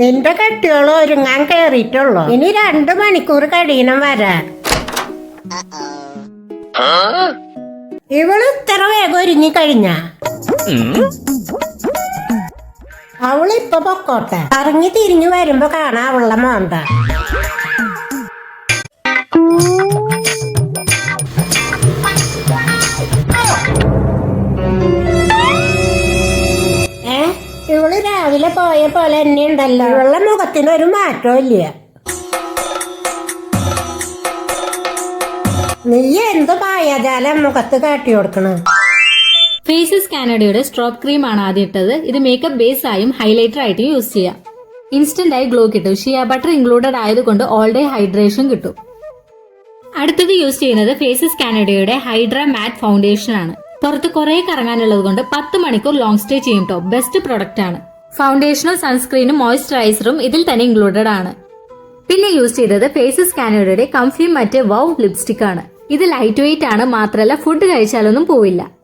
നിന്റെ കെട്ടിയോളം ഒരുങ്ങാൻ കേറിയിട്ടുള്ളൂ? ഇനി രണ്ടു മണിക്കൂർ കഴിയണം വരാൻ ഇവൾ ഇത്ര വേഗം ഒരുങ്ങി കഴിഞ്ഞ? അവളിപ്പൊ പൊക്കോട്ടെ. ഇറങ്ങി തിരിഞ്ഞു വരുമ്പോ കാണാ അവളുടെ മോന്ത. രാവിലെ പോയ പോലെ തന്നെ ഉണ്ടല്ലോ ഉള്ള മുഖത്തിന് ഒരു മാറ്റവും ഇല്ല. നീ എന്ത് പായാജാലം മുഖത്ത് കാട്ടി കൊടുക്കണ? ഫേസസ് കാനഡയുടെ സ്ട്രോപ്പ് ക്രീം ആണ് ആദ്യം ഇട്ടത്. ഇത് മേക്കപ്പ് ബേസ് ആയും ഹൈലൈറ്റർ ആയിട്ടും യൂസ് ചെയ്യാം. ഇൻസ്റ്റന്റ് ആയി ഗ്ലോ കിട്ടും. ഷിയ ബട്ടർ ഇൻക്ലൂഡഡ് ആയതുകൊണ്ട് ഓൾ ഡേ ഹൈഡ്രേഷൻ കിട്ടും. അടുത്തത് യൂസ് ചെയ്യുന്നത് ഫേസസ് കാനഡയുടെ ഹൈഡ്ര മാറ്റ് ഫൗണ്ടേഷൻ ആണ്. പുറത്ത് കുറെ കറങ്ങാനുള്ളത് കൊണ്ട് പത്ത് മണിക്കൂർ ലോങ് സ്റ്റേ ചെയ്യും കേട്ടോ ബെസ്റ്റ് പ്രൊഡക്റ്റ് ആണ്. ഫൗണ്ടേഷനും സൺസ്ക്രീനും മോയ്സ്ചറൈസറും ഇതിൽ തന്നെ ഇൻക്ലൂഡഡ് ആണ്. പിന്നെ യൂസ് ചെയ്തത് ഫേസ് സ്കാനറുടെ കംഫ്യൂം മറ്റ് വൗ ലിപ്സ്റ്റിക് ആണ്. ഇത് ലൈറ്റ് വെയിറ്റ് ആണ് മാത്രമല്ല ഫുഡ് കഴിച്ചാലൊന്നും പോവില്ല.